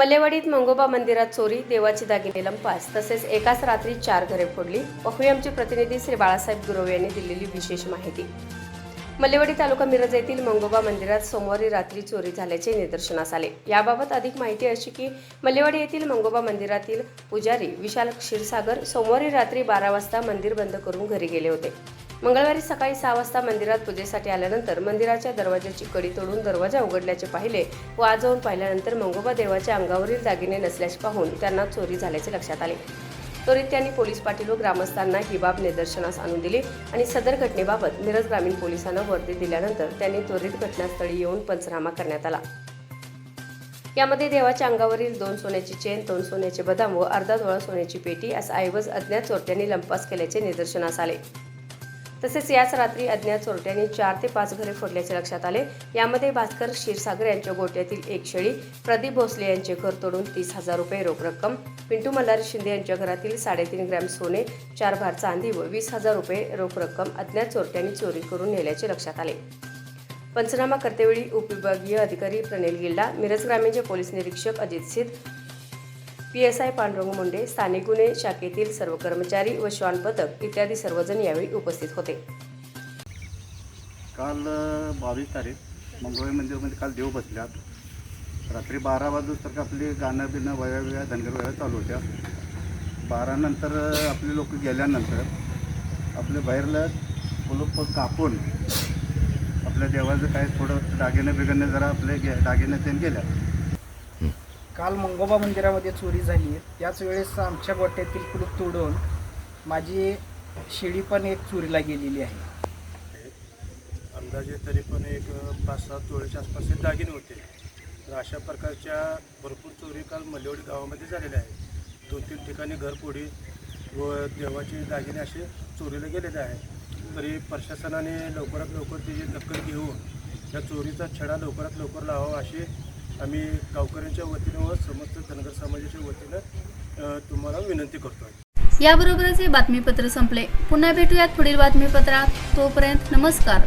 मल्लेवाडीत मंगोबा मंदिरात चोरी देवाची दागिने लंपास तसेच एकाच रात्री चार घरे फोडली. पाहूया आमचे प्रतिनिधी श्री बाळासाहेब गुरव यांनी दिलेली विशेष माहिती. मल्लेवाडी तालुका मिरज येथील मंगोबा मंदिरात सोमवारी रात्री चोरी झाल्याचे निदर्शनास आले. याबाबत अधिक माहिती अशी की मल्लेवाडी येथील मंगोबा मंदिरातील पुजारी विशाल क्षीरसागर सोमवारी रात्री बारा वाजता मंदिर बंद करून घरी गेले होते. मंगळवारी सकाळी सहा वाजता मंदिरात पूजेसाठी आल्यानंतर मंदिराच्या दरवाजाची कडी तोडून दरवाजा उघडल्याचे पाहिले व आज जाऊन पाहिल्यानंतर मंगोबा देवाच्या अंगावरील दागिने नसल्याचे पाहून त्यांना चोरी झाल्याचे लक्षात आले. त्वरित त्यांनी पोलीस पाटील व ग्रामस्थांना ही बाब निदर्शनास आणून दिली आणि सदर घटनेबाबत मिरज ग्रामीण पोलिसांना वर्दी दिल्यानंतर त्यांनी त्वरित घटनास्थळी येऊन पंचनामा करण्यात आला. यामध्ये देवाच्या अंगावरील दोन सोन्याची चेन दोन सोन्याचे बदाम व अर्धा तोळा सोन्याची पेटी असा ऐवज अज्ञात चोरट्यांनी लंपास केल्याचे निदर्शनास आले. तसेच याच रात्री अज्ञात चोरट्यांनी चार ते पाच घरे फोडल्याचे लक्षात आले. यामध्ये भास्कर क्षीरसागर यांच्या गोट्यातील एक शेळी प्रदीप भोसले यांचे घर तोडून तीस हजार रुपये रोख रक्कम पिंटू मल्हारी शिंदे यांच्या घरातील साडेतीन ग्रॅम सोने चार भार चांदी व वीस हजार रुपये रोख रक्कम अज्ञात चोरट्यांनी चोरी करून नेल्याचे लक्षात आले. पंचनामा करतेवेळी उपविभागीय अधिकारी प्रणिल गिल्डा मिरज ग्रामीणचे पोलीस निरीक्षक Ajit Siddh P S I Pandurang Munde स्थानिक गुन्हे शाखेतील सर्व कर्मचारी व श्वान पथक इत्यादी सर्वजण यावेळी उपस्थित होते. काल बावीस तारीख मंगळवारी मंदिरमध्ये काल देव बसल्यात. रात्री बारा वाजूस तर आपली गाणं बिणं वया वया धनगर वया चालू होत्या. बारानंतर आपले लोक गेल्यानंतर आपले बाहेरला फुलं कापून आपल्या देवाचं काय थोडं दागिने बिगिने जरा आपले गे दागिने ते गेल्या काल मंगोबा मंदिरामध्ये चोरी झाली. त्याच वेळेस आमच्या गोट्यातील कुलूप तोडून माझी शिडी पण एक चोरीला गेलेली आहे. अंदाजे तरी पण एक पाच सात तोळ्याच्या आसपास हे दागिने होते. तर अशा प्रकारच्या भरपूर चोरी काल मल्लेवाडी गावामध्ये झालेल्या आहेत. दोन तीन ठिकाणी घरपोडी व देवाचे दागिने असे चोरीला गेलेले आहेत. तरी प्रशासनाने लवकरात लवकर त्याची दखल घेऊन या चोरीचा छडा लवकरात लवकर लावावा अशी आम्ही गावकऱ्यांच्या वतीनं व समस्त धनगर समाजाच्या वतीनं तुम्हाला विनंती करतो आहे. याबरोबरच हे बातमीपत्र संपले. पुन्हा भेटूयात पुढील बातमीपत्रात. तोपर्यंत नमस्कार.